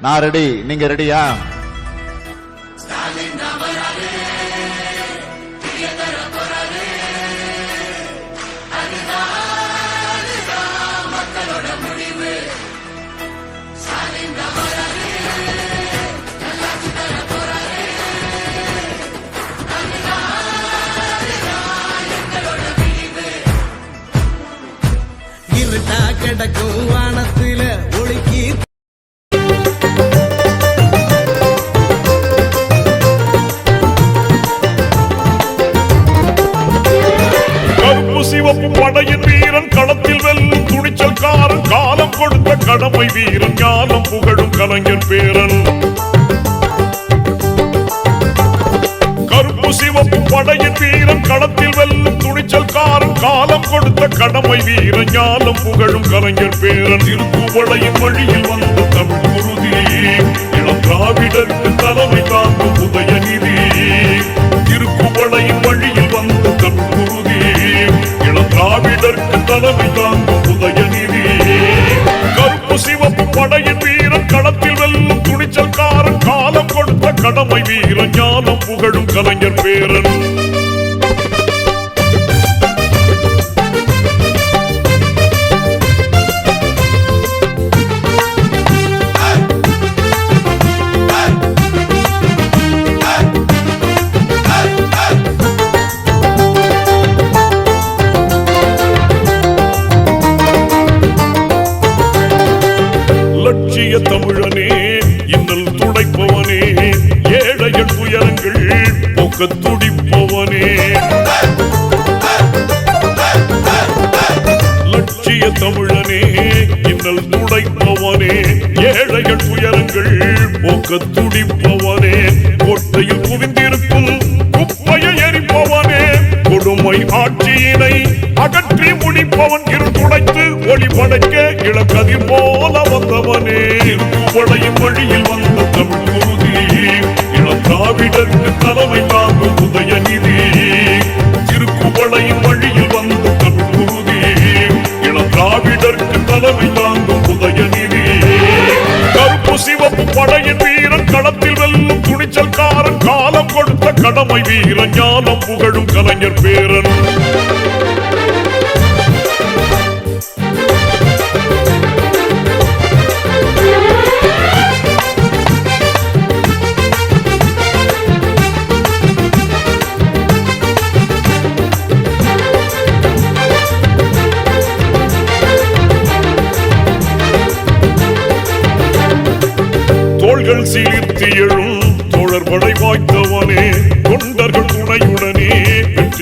நான் ரெடி நீங்க ரெடியா கிடக்கும் வானத்தில கொடுத்த கடமை வீரன் ஞானம் புகழும் கலைஞன் பேரன். கருப்பு சிவப்பு படையின் வீரன் களத்தில் வெல்லும் துணிச்சல் துணிச்சல்காரன் காலம் கொடுத்த கடமை வீரன் ஞானம் புகழும் கலைஞர் பேரன். திருப்புவளையின் வழியில் வந்த தமிழ் குருதி இளம் திராவிடருக்கு தலைமை தாங்கும் உதயநிதி வீர ஞானம் புகழும் கலைஞர் பேரன். கொடுக்க துடிப்பவனே லட்சிய தமிழனே இன்னல் துடைப்பவனே. ஏழைகள் உயரங்கள் போக்க துடிப்பவனே கோட்டையில் குவிந்திருக்கும் குப்பையை எரிப்பவனே. கொடுமை ஆட்சியினை அகற்றி முடிப்பவன் இரு துடைத்து ஒளி இளக்கதிர் போல வந்தவனே. திருக்குவளையின் வழியில் வந்த தமிழ் குருதி இளம் திராவிடருக்கு காலம் கொடுத்த கடமை வீரன் புகழும் கலைஞர் பேரன்.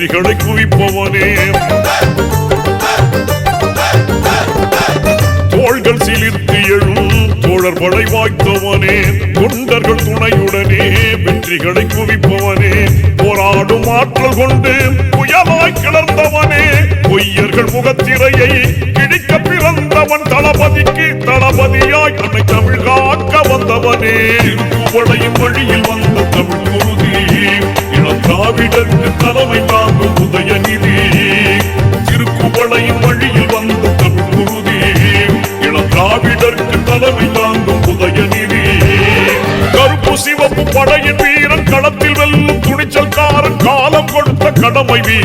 வெற்றிகளை குவிப்பவனே. தோள்கள் சிலிர்த்து எழும் தோழர் படை வாய்த்தவனே. தொண்டர்கள் துணையுடனே வெற்றிகளை குவிப்பவனே. போராடும் ஆற்றல் கொண்டு புயலாய் கிளர்ந்தவனே. பொய்யர்கள் முகத்திரையை கிழிக்க பிறந்தவன் தளபதிக்கு தளபதியாய் அன்னை தமிழ் காக்க வந்தவனே. திருக்குவளையின் வழியில் வந்த தமிழ் குருதி இளம் திராவிடருக்கு தலைமை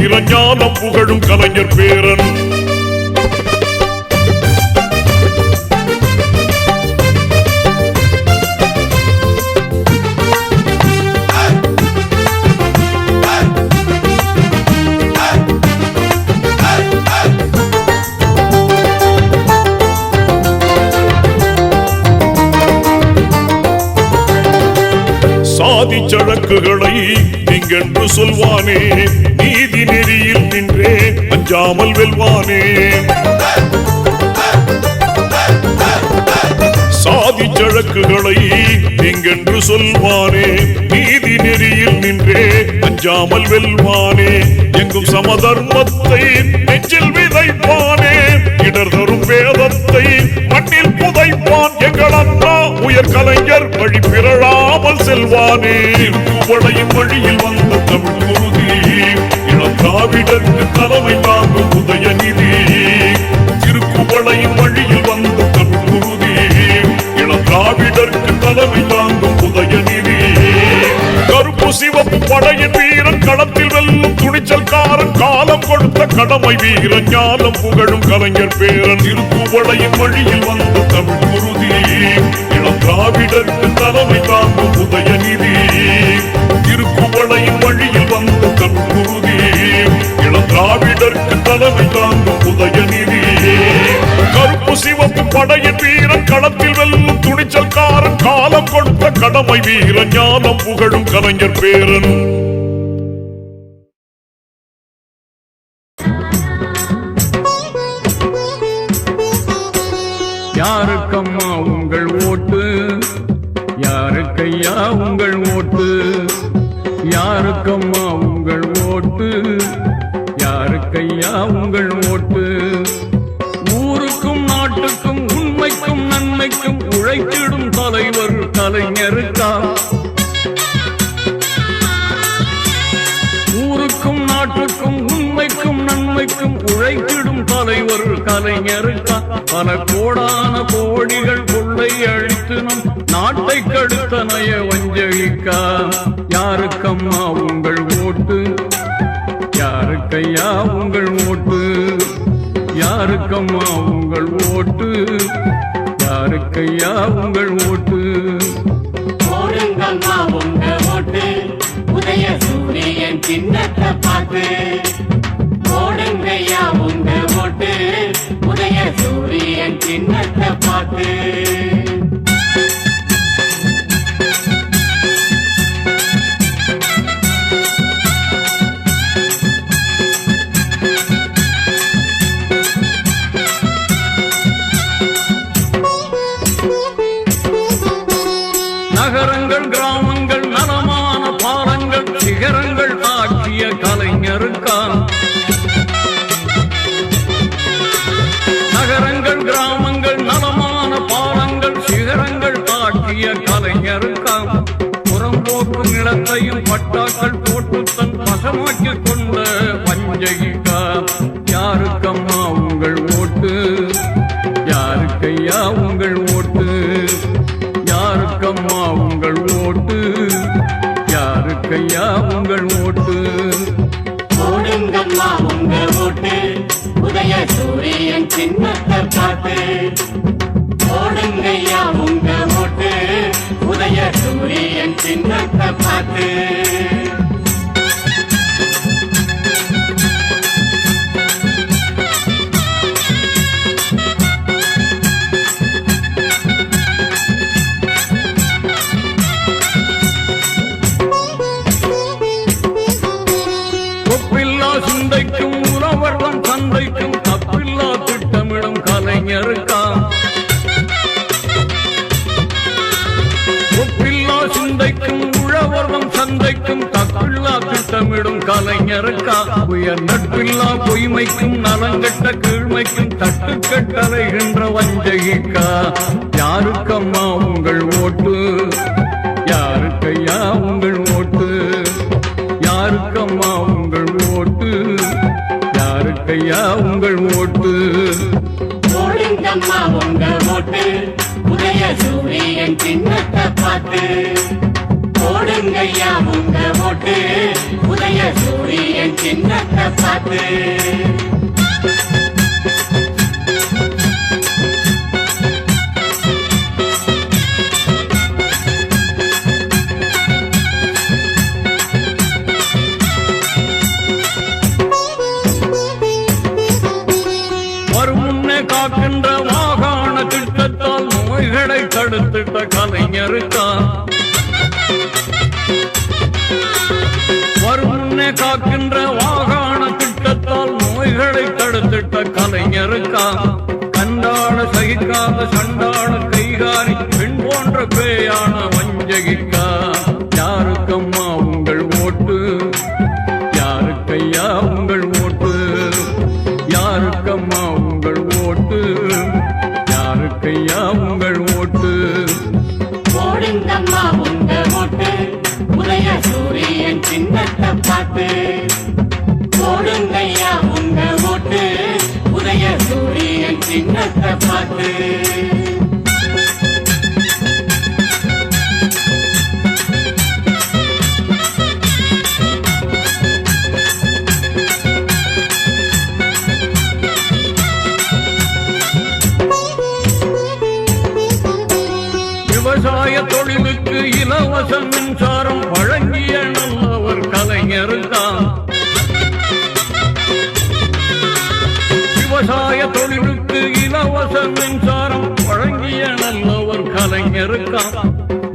கடமை புகழும் கலைஞர் பேரன். சாதி சழக்குகளை என்று சொல்வானே. நீதி நெறியில் நின்றே அஞ்சாமல் வெல்வானே. சாதி சழக்குகளை நீங்கென்று சொல்வானே. நீதி நெறியில் நின்றே அஞ்சாமல் வெல்வானே. எங்கும் சமதர்மத்தை நெஞ்சில் விதைப்பானே. இடர் தரும் வேதத்தை மண்ணில் புதைப்பான். எங்கள் அண்ணா உயர் கலைஞர் வழி பிறழா செல்வானே. உடையும் வழியில் வந்த தமிழ் உறுதி இளம் திராவிடருக்கு தலைமை தாங்கும் உதய நிதி திருக்குவளையும் வழியில் வந்த தமிழ் உறுதி இளம் திராவிடருக்கு தலைமை தாங்கும் உதய நிதி கருப்பு சிவப்பு படையின் வீரன் களத்தில் வெல்லும் துணிச்சல்காரன் காலம் கொடுத்த கடமை வீரன் ஞானம் புகழும் கலைஞர் பேரன். திருக்குவளையும் வழியில் வந்த தமிழ் உறுதி இளம் திராவிடருக்கு காலம் கொடுத்த கடமை வீர ஞானம் புகழும் கலைஞர் பேரன். யாருக்கம்மா உங்கள் ஓட்டு? யாருக்கையா உங்கள் ஓட்டு? யாருக்கம்மா உங்கள் ஓட்டு? யாருக்கையா உங்கள் தலைவர் ஊருக்கும் நாட்டுக்கும் உண்மைக்கும் நன்மைக்கும் உழைத்திடும் தலைவர் கலைஞருக்கா? பல கோடான கோடிகள் கொள்ளை அழித்து நம் நாட்டை கடுத்த நய சின்னத்தை போடுங்கய்யா உங்க ஓட்டு. உதய சூரியன் சின்னத்தை பார்த்து. சிகரங்கள் ஆக்கிய கலைஞருக்கான் புறம்போக்கு நிலத்தையும் பட்டாக்கள் போட்டு தன் வசமாக்கிக் கொண்ட வஞ்சகிக்கா யாருக்கம்மா உங்கள் ஓட்டு? யாருக்கையா உங்கள் ஓட்டு? யாருக்கம்மா உங்கள் ஓட்டு? யாருக்கையா உங்கள் ஓட்டு? போடுங்கம்மா உங்கள் ஓட்டு. உதய சூரியன் சின்னத்தை பார்த்து போடுங்கய்யா உங்கள் சூரியன் சின்னத்தை பார்த்து. கலைஞருக்கா? உயர் நட்பில்லா பொய்மைக்கும் நலங்கட்ட கீழ்மைக்கும் தட்டுக்கட்டளைகின்ற வஞ்சகிக்கா? யாருக்கம்மா உங்கள் ஓட்டு? யாருக்கையா உங்கள் ஓட்டு? யாருக்கம்மா உங்கள் ஓட்டு? யாருக்கையா உங்கள் ஓட்டு? போடுங்கம்மா உங்க ஓட்டு உதய சூரியன் சின்னத்தை பார்த்து. போடுங்கய்யா உங்க ஓட்டு. உதய சூரியன் சின்னத்தை பார்த்து. காக்கின்ற மாகாண திட்டத்தால் நோய்களை தடுத்திட்ட கலைஞருக்கான் காக்கின்ற வாகன திட்டத்தால் நோய்களை தடுத்திட்ட கலைஞருக்கா? கண்டாட சகிக்காத சண்டாட கைகாரி பெண் போன்ற பேயான வஞ்சகிக்கா? யாருக்கம்மா உங்கள் ஓட்டு? யாருக்கையா உங்கள் ஓட்டு? யாருக்கம்மா உங்கள் ஓட்டு? யாருக்கையா உங்கள் ஓட்டு? போடுங்கம்மா உங்கள் ஓட்டு. சூரியன் சின்னத்தை பார்த்து போடுங்கய்யா உங்க ஓட்டு. உதய சூரியன் சின்னத்தை பார்த்து. நல்லவர்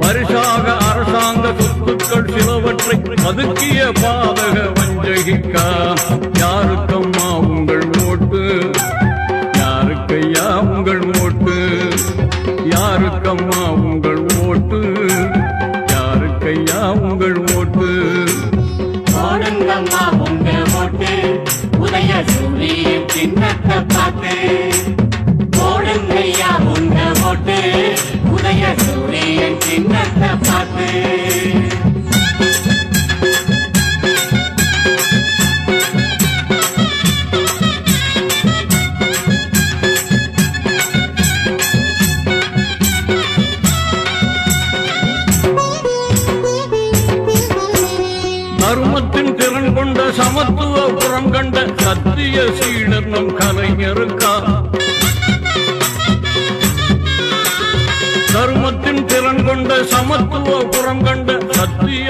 பரிசாக அரசாங்க சொத்துக்கள் சிலவற்றை பதுக்கிய பாதக வஞ்சகிக்கா. யாருக்கம்மா உங்கள் ஓட்டு யாருக்கையா உங்கள் ஓட்டு யாருக்கம்மா உங்கள் ஓட்டு யாருக்கையா உங்கள் ஓட்டு போடுங்கம்மா உங்க ஓட்டு உதய சூரியன் சின்னத்தை பார்த்து. போடுங்கய்யா உங்க ஓட்டு உதய சூரியன் சின்னத்தை பார்த்து. மருமத்தின் திறன் கொண்ட சமத்துவ புறம் கண்ட சத்திய சீடர் நம் கலைஞருக்கா சமத்துவ புறம் கண்டு